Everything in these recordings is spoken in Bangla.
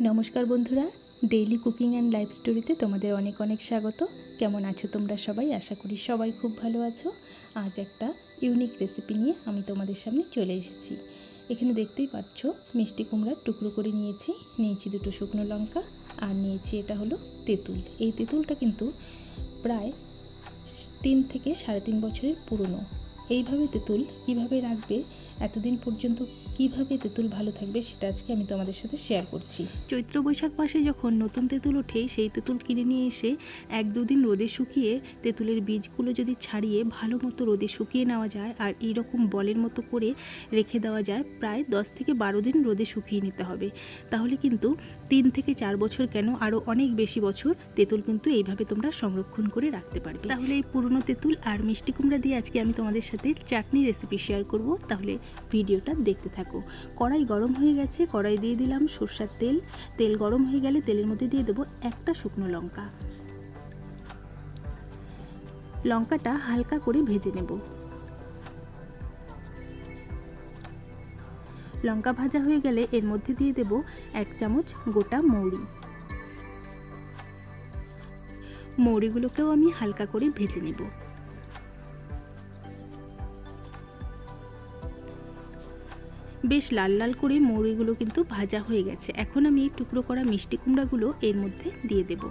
নমস্কার বন্ধুরা ডেইলি কুকিং অ্যান্ড লাইফ স্টোরিতে তোমাদের অনেক অনেক স্বাগত। কেমন আছো তোমরা সবাই? আশা করি সবাই খুব ভালো আছো। আজ একটা ইউনিক রেসিপি নিয়ে আমি তোমাদের সামনে চলে এসেছি। এখানে দেখতেই পাচ্ছ, মিষ্টি কুমড়ার টুকরো করে নিয়েছি। নিয়েছি দুটো শুকনো লঙ্কা আর নিয়েছি এটা হলো তেঁতুল। এই তেঁতুলটা কিন্তু প্রায় তিন থেকে সাড়ে তিন বছরের পুরনো। এইভাবে তেঁতুল কীভাবে রাখবে এতদিন পর্যন্ত কীভাবে তেঁতুল ভালো থাকবে সেটা আজকে আমি তোমাদের সাথে শেয়ার করছি। চৈত্র বৈশাখ মাসে যখন নতুন তেঁতুল ওঠে, সেই তেঁতুল কিনে নিয়ে এসে এক দুদিন রোদে শুকিয়ে তেঁতুলের বীজগুলো যদি ছাড়িয়ে ভালো মতো রোদে শুকিয়ে নেওয়া যায় আর এই রকম বলের মতো করে রেখে দেওয়া যায়, প্রায় দশ থেকে বারো দিন রোদে শুকিয়ে নিতে হবে। তাহলে কিন্তু তিন থেকে চার বছর কেন আরও অনেক বেশি বছর তেঁতুল কিন্তু এইভাবে তোমরা সংরক্ষণ করে রাখতে পারবে। তাহলে এই পুরনো তেঁতুল আর মিষ্টি কুমড়া দিয়ে আজকে আমি তোমাদের সাথে চাটনি রেসিপি শেয়ার করব। তাহলে ভিডিওটা দেখতে থাকো। কড়াই গরম হয়ে গেছে, কড়াই দিয়ে দিলাম সর্ষার তেল। তেল গরম হয়ে গেলে তেলের মধ্যে দিয়ে দেবো একটা শুকনো লঙ্কা। লঙ্কাটা হালকা করে ভেজে নেব। লঙ্কা ভাজা হয়ে গেলে এর মধ্যে দিয়ে দেব এক চামচ গোটা মৌরি। মৌরিগুলোকেও আমি হালকা করে ভেজে নেব। বেশ লাল লাল করে মৌরিগুলো কিন্তু ভাজা হয়ে গেছে। এখন আমি টুকরো করা মিষ্টি কুমড়াগুলো এর মধ্যে দিয়ে দেব।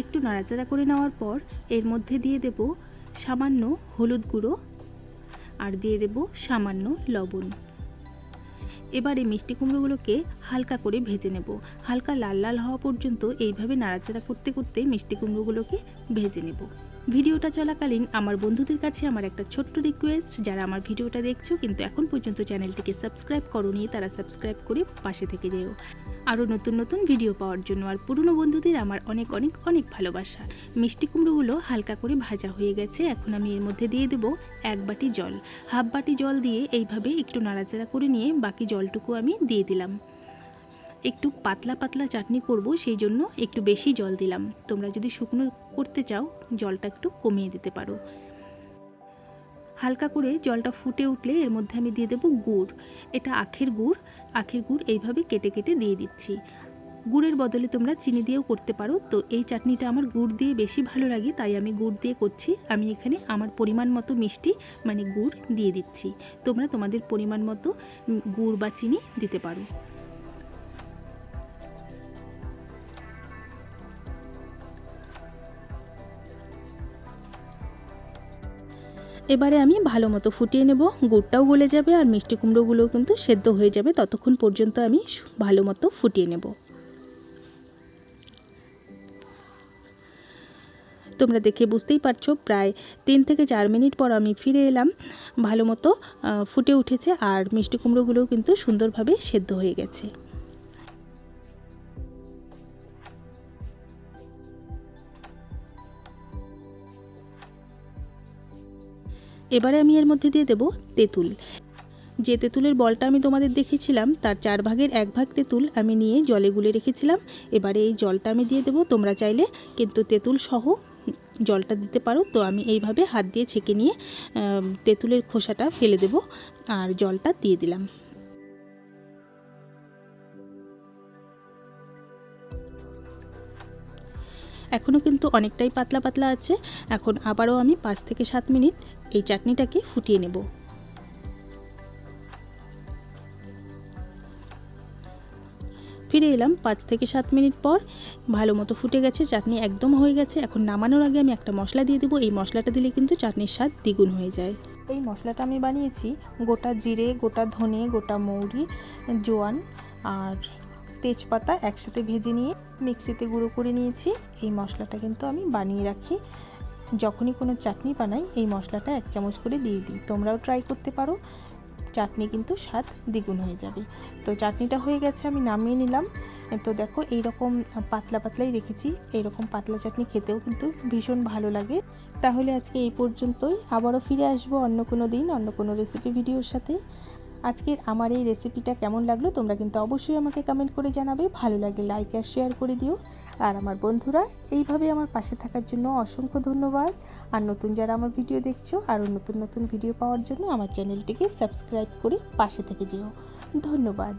একটু নাড়াচাড়া করে নেওয়ার পর এর মধ্যে দিয়ে দেব সামান্য হলুদ গুঁড়ো আর দিয়ে দেব সামান্য লবণ। এবার এই মিষ্টি কুমড়োগুলোকে হালকা করে ভেজে নেব। হালকা লাল লাল হওয়া পর্যন্ত এইভাবে নাড়াচাড়া করতে করতে মিষ্টি কুমড়োগুলোকে ভেজে নেব। ভিডিওটা চলাকালীন আমার বন্ধুদের কাছে আমার একটা ছোট্ট রিকোয়েস্ট যারা আমার ভিডিওটা দেখছ, কিন্তু এখন পর্যন্ত চ্যানেলটিকে সাবস্ক্রাইব করনি, তারা সাবস্ক্রাইব করে পাশে থেকে যেও। আরও নতুন নতুন ভিডিও পাওয়ার জন্য আর পুরনো বন্ধুদের আমার অনেক অনেক অনেক ভালোবাসা। মিষ্টি কুমড়োগুলো হালকা করে ভাজা হয়ে গেছে, এখন আমি এর মধ্যে দিয়ে দেবো এক বাটি জল। হাফ বাটি জল দিয়ে এইভাবে একটু নাড়াচাড়া করে নিয়ে বাকি জলটুকু আমি দিয়ে দিলাম। একটু পাতলা পাতলা চাটনি করব, সেই জন্য একটু বেশি জল দিলাম। তোমরা যদি শুকনো করতে চাও, জলটা একটু কমিয়ে দিতে পারো। হালকা করে জলটা ফুটে উঠলে এর মধ্যে আমি দিয়ে দেবো গুড়। এটা আখের গুড়। আখের গুড় এইভাবে কেটে কেটে দিয়ে দিচ্ছি। গুড়ের বদলে তোমরা চিনি দিয়েও করতে পারো। তো এই চাটনিটা আমার গুড় দিয়ে বেশি ভালো লাগে, তাই আমি গুড় দিয়ে করছি। আমি এখানে আমার পরিমাণ মতো মিষ্টি মানে গুড় দিয়ে দিচ্ছি। তোমরা তোমাদের পরিমাণ মতো গুড় বা চিনি দিতে পারো। এবারে আমি ভালো মতো ফুটিয়ে নেব, গুড়টাও গলে যাবে আর মিষ্টি কুমড়োগুলোও কিন্তু সেদ্ধ হয়ে যাবে। ততক্ষণ পর্যন্ত আমি ভালো মতো ফুটিয়ে নেব। তোমরা দেখে বুঝতেই পারছ, প্রায় তিন থেকে চার মিনিট পর আমি ফিরে এলাম। ভালো মতো ফুটে উঠেছে আর মিষ্টি কুমড়োগুলোও কিন্তু সুন্দরভাবে সেদ্ধ হয়ে গেছে। এবারে আমি এর মধ্যে দিয়ে দেব তেঁতুল। যে তেঁতুলের বলটা আমি তোমাদের দেখেছিলাম তার চার ভাগের এক ভাগ তেঁতুল আমি নিয়ে জলে গুলে রেখেছিলাম। এবারে এই জলটা আমি দিয়ে দেবো, তোমরা চাইলে কিন্তু তেঁতুল সহ জলটা দিতে পারো। তো আমি এইভাবে হাত দিয়ে ছেঁকে নিয়ে তেঁতুলের খোসাটা ফেলে দেব আর জলটা দিয়ে দিলাম। এখনও কিন্তু অনেকটাই পাতলা পাতলা আছে। এখন আবারও আমি পাঁচ থেকে সাত মিনিট এই চাটনিটাকে ফুটিয়ে নেব। ফিরে এলাম পাঁচ থেকে সাত মিনিট পর। ভালো মতো ফুটে গেছে, চাটনি একদম হয়ে গেছে। এখন নামানোর আগে আমি একটা মশলা দিয়ে দেবো। এই মশলাটা দিলে কিন্তু চাটনির স্বাদ দ্বিগুণ হয়ে যায়। এই মশলাটা আমি বানিয়েছি গোটা জিরে, গোটা ধনে, গোটা মৌরি, জোয়ান আর তেজপাতা একসাথে ভেজে নিয়ে মিক্সিতে গুঁড়ো করে নিয়েছি। এই মশলাটা কিন্তু আমি বানিয়ে রাখি। যখনই কোনো চাটনি বানাই, এই মশলাটা এক চামচ করে দিয়ে দিই। তোমরাও ট্রাই করতে পারো। চাটনি কিন্তু স্বাদ দ্বিগুণ হয়ে যাবে। তো চাটনিটা হয়ে গেছে, আমি নামিয়ে নিলাম। তো দেখো এই রকম পাতলা পাতলাই রেখেছি। এইরকম পাতলা চাটনি খেতেও কিন্তু ভীষণ ভালো লাগে। তাহলে আজকে এই পর্যন্তই। আবারও ফিরে আসব অন্য কোনো দিন, অন্য কোনো রেসিপি ভিডিওর সাথে। আজকের আমার এই রেসিপিটা কেমন লাগল তোমরা কিন্তু অবশ্যই আমাকে কমেন্ট করে জানাবে। ভালো লাগলে লাইক আর শেয়ার করে দিও। আর আমার বন্ধুরা, এইভাবে আমার পাশে থাকার জন্য অসংখ্য ধন্যবাদ। আর নতুন যারা আমার ভিডিও দেখছ আর নতুন নতুন ভিডিও পাওয়ার জন্য আমার চ্যানেলটিকে সাবস্ক্রাইব করে পাশে থেকে যেও। ধন্যবাদ।